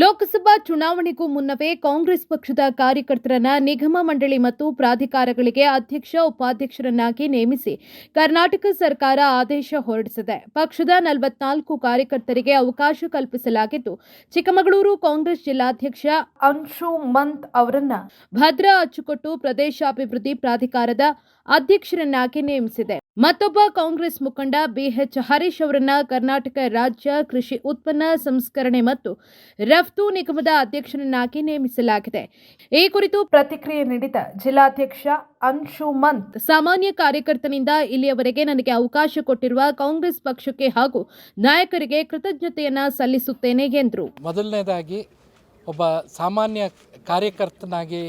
ಲೋಕಸಭಾ ಚುನಾವಣೆಗೂ ಮುನ್ನವೇ ಕಾಂಗ್ರೆಸ್ ಪಕ್ಷದ ಕಾರ್ಯಕರ್ತರನ್ನ ನಿಗಮ ಮಂಡಳಿ ಮತ್ತು ಪ್ರಾಧಿಕಾರಗಳಿಗೆ ಅಧ್ಯಕ್ಷ ಉಪಾಧ್ಯಕ್ಷರನ್ನಾಗಿ ನೇಮಿಸಿ ಕರ್ನಾಟಕ ಸರ್ಕಾರ ಆದೇಶ ಹೊರಡಿಸಿದೆ. ಪಕ್ಷದ ನಲವತ್ನಾಲ್ಕು ಕಾರ್ಯಕರ್ತರಿಗೆ ಅವಕಾಶ ಕಲ್ಪಿಸಲಾಗಿದ್ದು ಚಿಕ್ಕಮಗಳೂರು ಕಾಂಗ್ರೆಸ್ ಜಿಲ್ಲಾಧ್ಯಕ್ಷ ಅಂಶು ಮಂತ್ ಅವರನ್ನ ಭದ್ರಾ ಅಚ್ಚುಕಟ್ಟು ಪ್ರದೇಶಾಭಿವೃದ್ಧಿ ಪ್ರಾಧಿಕಾರದ ಅಧ್ಯಕ್ಷರನ್ನಾಗಿ ನೇಮಿಸಿದೆ. ಮತ್ತೊಬ್ಬ ಕಾಂಗ್ರೆಸ್ ಮುಖಂಡ ಬಿಎಚ್ ಹರೀಶ್ ಅವರನ್ನ ಕರ್ನಾಟಕ ರಾಜ್ಯ ಕೃಷಿ ಉತ್ಪನ್ನ ಸಂಸ್ಕರಣೆ ಮತ್ತು ರಫ್ತು ನಿಗಮದ ಅಧ್ಯಕ್ಷರನ್ನಾಗಿ ನೇಮಿಸಲಾಗಿದೆ. ಈ ಕುರಿತು ಪ್ರತಿಕ್ರಿಯೆ ನೀಡಿದ ಜಿಲ್ಲಾಧ್ಯಕ್ಷ ಅಂಶು ಮಂತ್, ಸಾಮಾನ್ಯ ಕಾರ್ಯಕರ್ತನಿಂದ ಇಲ್ಲಿಯವರೆಗೆ ನನಗೆ ಅವಕಾಶ ಕೊಟ್ಟಿರುವ ಕಾಂಗ್ರೆಸ್ ಪಕ್ಷಕ್ಕೆ ಹಾಗೂ ನಾಯಕರಿಗೆ ಕೃತಜ್ಞತೆಯನ್ನ ಸಲ್ಲಿಸುತ್ತೇನೆ ಎಂದರು. ಮೊದಲನೇದಾಗಿ ಒಬ್ಬ ಸಾಮಾನ್ಯ ಕಾರ್ಯಕರ್ತನಾಗಿ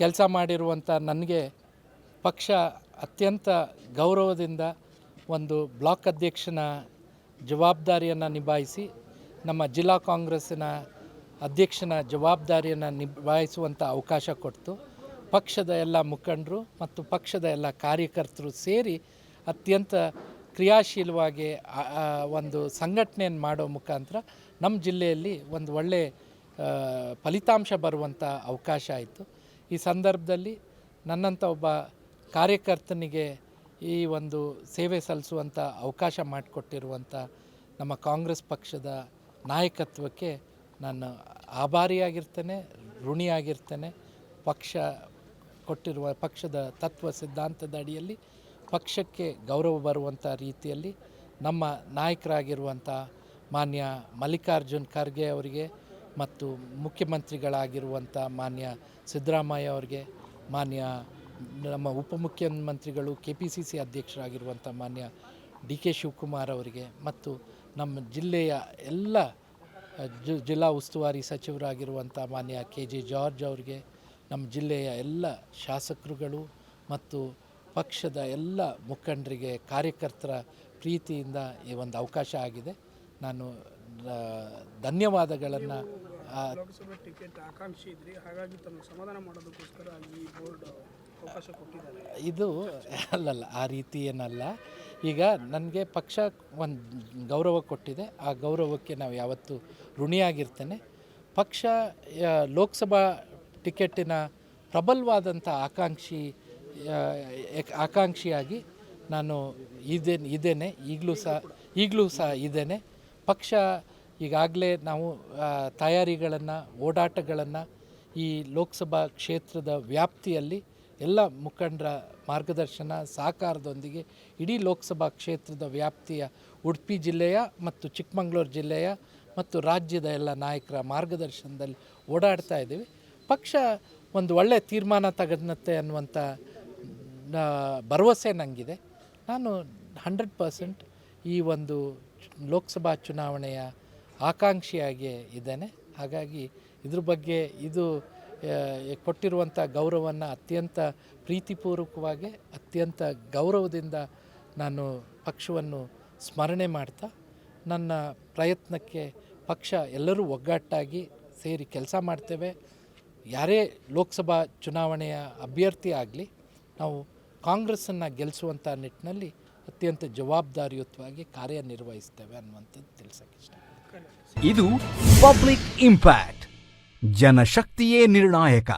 ಕೆಲಸ ಮಾಡಿರುವಂಥ ನನಗೆ ಪಕ್ಷ ಅತ್ಯಂತ ಗೌರವದಿಂದ ಒಂದು ಬ್ಲಾಕ್ ಅಧ್ಯಕ್ಷನ ಜವಾಬ್ದಾರಿಯನ್ನು ನಿಭಾಯಿಸಿ ನಮ್ಮ ಜಿಲ್ಲಾ ಕಾಂಗ್ರೆಸ್ಸಿನ ಅಧ್ಯಕ್ಷನ ಜವಾಬ್ದಾರಿಯನ್ನು ನಿಭಾಯಿಸುವಂಥ ಅವಕಾಶ ಕೊಡ್ತು. ಪಕ್ಷದ ಎಲ್ಲ ಮುಖಂಡರು ಮತ್ತು ಪಕ್ಷದ ಎಲ್ಲ ಕಾರ್ಯಕರ್ತರು ಸೇರಿ ಅತ್ಯಂತ ಕ್ರಿಯಾಶೀಲವಾಗಿ ಒಂದು ಸಂಘಟನೆಯನ್ನು ಮಾಡೋ ಮುಖಾಂತರ ನಮ್ಮ ಜಿಲ್ಲೆಯಲ್ಲಿ ಒಂದು ಒಳ್ಳೆ ಫಲಿತಾಂಶ ಬರುವಂಥ ಅವಕಾಶ ಆಯಿತು. ಈ ಸಂದರ್ಭದಲ್ಲಿ ನನ್ನಂಥ ಒಬ್ಬ ಕಾರ್ಯಕರ್ತನಿಗೆ ಈ ಒಂದು ಸೇವೆ ಸಲ್ಲಿಸುವಂಥ ಅವಕಾಶ ಮಾಡಿಕೊಟ್ಟಿರುವಂಥ ನಮ್ಮ ಕಾಂಗ್ರೆಸ್ ಪಕ್ಷದ ನಾಯಕತ್ವಕ್ಕೆ ನಾನು ಆಭಾರಿಯಾಗಿರ್ತೇನೆ, ಋಣಿಯಾಗಿರ್ತೇನೆ. ಪಕ್ಷ ಕೊಟ್ಟಿರುವ, ಪಕ್ಷದ ತತ್ವ ಸಿದ್ಧಾಂತದ ಅಡಿಯಲ್ಲಿ ಪಕ್ಷಕ್ಕೆ ಗೌರವ ಬರುವಂಥ ರೀತಿಯಲ್ಲಿ ನಮ್ಮ ನಾಯಕರಾಗಿರುವಂಥ ಮಾನ್ಯ ಮಲ್ಲಿಕಾರ್ಜುನ್ ಖರ್ಗೆ ಅವರಿಗೆ ಮತ್ತು ಮುಖ್ಯಮಂತ್ರಿಗಳಾಗಿರುವಂಥ ಮಾನ್ಯ ಸಿದ್ದರಾಮಯ್ಯ ಅವರಿಗೆ, ಮಾನ್ಯ ನಮ್ಮ ಉಪಮುಖ್ಯಮಂತ್ರಿಗಳು ಕೆ ಪಿ ಸಿ ಸಿ ಅಧ್ಯಕ್ಷರಾಗಿರುವಂಥ ಮಾನ್ಯ ಡಿ ಕೆ ಶಿವಕುಮಾರ್ ಅವರಿಗೆ ಮತ್ತು ನಮ್ಮ ಜಿಲ್ಲೆಯ ಎಲ್ಲ ಜಿಲ್ಲಾ ಉಸ್ತುವಾರಿ ಸಚಿವರಾಗಿರುವಂಥ ಮಾನ್ಯ ಕೆ ಜೆ ಜಾರ್ಜ್ ಅವರಿಗೆ, ನಮ್ಮ ಜಿಲ್ಲೆಯ ಎಲ್ಲ ಶಾಸಕರುಗಳು ಮತ್ತು ಪಕ್ಷದ ಎಲ್ಲ ಮುಖಂಡರಿಗೆ, ಕಾರ್ಯಕರ್ತರ ಪ್ರೀತಿಯಿಂದ ಈ ಒಂದು ಅವಕಾಶ ಆಗಿದೆ. ನಾನು ಧನ್ಯವಾದಗಳನ್ನು ಟಿಕೆಟ್ ಆಕಾಂಕ್ಷಿ ಇದ್ರಿ, ಹಾಗಾಗಿ ತಮ್ಮ ಸಮಾಧಾನ ಮಾಡೋದಕ್ಕೋಸ್ಕರ ಈ ಬೋರ್ಡ್ ಇದು ಅಲ್ಲಲ್ಲ, ಆ ರೀತಿ ಏನಲ್ಲ. ಈಗ ನನಗೆ ಪಕ್ಷ ಒಂದು ಗೌರವ ಕೊಟ್ಟಿದೆ. ಆ ಗೌರವಕ್ಕೆ ನಾವು ಯಾವತ್ತೂ ಋಣಿಯಾಗಿರ್ತೇನೆ. ಪಕ್ಷ ಲೋಕಸಭಾ ಟಿಕೆಟಿನ ಪ್ರಬಲವಾದಂಥ ಆಕಾಂಕ್ಷಿ ಆಕಾಂಕ್ಷಿಯಾಗಿ ನಾನು ಇದೇನೆ. ಇದ್ದೇನೆ ಈಗಲೂ ಸಹ ಈಗಲೂ ಸಹ ಇದ್ದೇನೆ ಪಕ್ಷ ಈಗಾಗಲೇ ನಾವು ತಯಾರಿಗಳನ್ನು, ಓಡಾಟಗಳನ್ನು ಈ ಲೋಕಸಭಾ ಕ್ಷೇತ್ರದ ವ್ಯಾಪ್ತಿಯಲ್ಲಿ ಎಲ್ಲ ಮುಖಂಡರ ಮಾರ್ಗದರ್ಶನ ಸಹಕಾರದೊಂದಿಗೆ ಇಡೀ ಲೋಕಸಭಾ ಕ್ಷೇತ್ರದ ವ್ಯಾಪ್ತಿಯ ಉಡುಪಿ ಜಿಲ್ಲೆಯ ಮತ್ತು ಚಿಕ್ಕಮಗಳೂರು ಜಿಲ್ಲೆಯ ಮತ್ತು ರಾಜ್ಯದ ಎಲ್ಲ ನಾಯಕರ ಮಾರ್ಗದರ್ಶನದಲ್ಲಿ ಓಡಾಡ್ತಾ ಇದ್ದೀವಿ. ಪಕ್ಷ ಒಂದು ಒಳ್ಳೆಯ ತೀರ್ಮಾನ ತಗನ್ನತ್ತೆ ಅನ್ನುವಂಥ ಭರವಸೆ ನನಗಿದೆ ನಾನು ಹಂಡ್ರೆಡ್ ಪರ್ಸೆಂಟ್ ಈ ಒಂದು ಲೋಕಸಭಾ ಚುನಾವಣೆಯ ಆಕಾಂಕ್ಷಿಯಾಗಿ ಇದ್ದೇನೆ. ಹಾಗಾಗಿ ಇದ್ರ ಬಗ್ಗೆ ಇದು ಕೊಟ್ಟಿರುವಂಥ ಗೌರವವನ್ನು ಅತ್ಯಂತ ಪ್ರೀತಿಪೂರ್ವಕವಾಗಿ, ಅತ್ಯಂತ ಗೌರವದಿಂದ ನಾನು ಪಕ್ಷವನ್ನು ಸ್ಮರಣೆ ಮಾಡ್ತಾ, ನನ್ನ ಪ್ರಯತ್ನಕ್ಕೆ ಪಕ್ಷ ಎಲ್ಲರೂ ಒಗ್ಗಟ್ಟಾಗಿ ಸೇರಿ ಕೆಲಸ ಮಾಡ್ತೇವೆ. ಯಾರೇ ಲೋಕಸಭಾ ಚುನಾವಣೆಯ ಅಭ್ಯರ್ಥಿ ಆಗಲಿ, ನಾವು ಕಾಂಗ್ರೆಸ್ಸನ್ನು ಗೆಲ್ಲಿಸುವಂಥ ನಿಟ್ಟಿನಲ್ಲಿ ಅತ್ಯಂತ ಜವಾಬ್ದಾರಿಯುತವಾಗಿ ಕಾರ್ಯನಿರ್ವಹಿಸ್ತೇವೆ ಅನ್ನುವಂಥದ್ದು ತಿಳಿಸೋಕ್ಕೆ ಇಷ್ಟ ಇದು ಪಬ್ಲಿಕ್ ಇಂಪ್ಯಾಕ್ಟ್. ಜನಶಕ್ತಿಯೇ ನಿರ್ಣಾಯಕ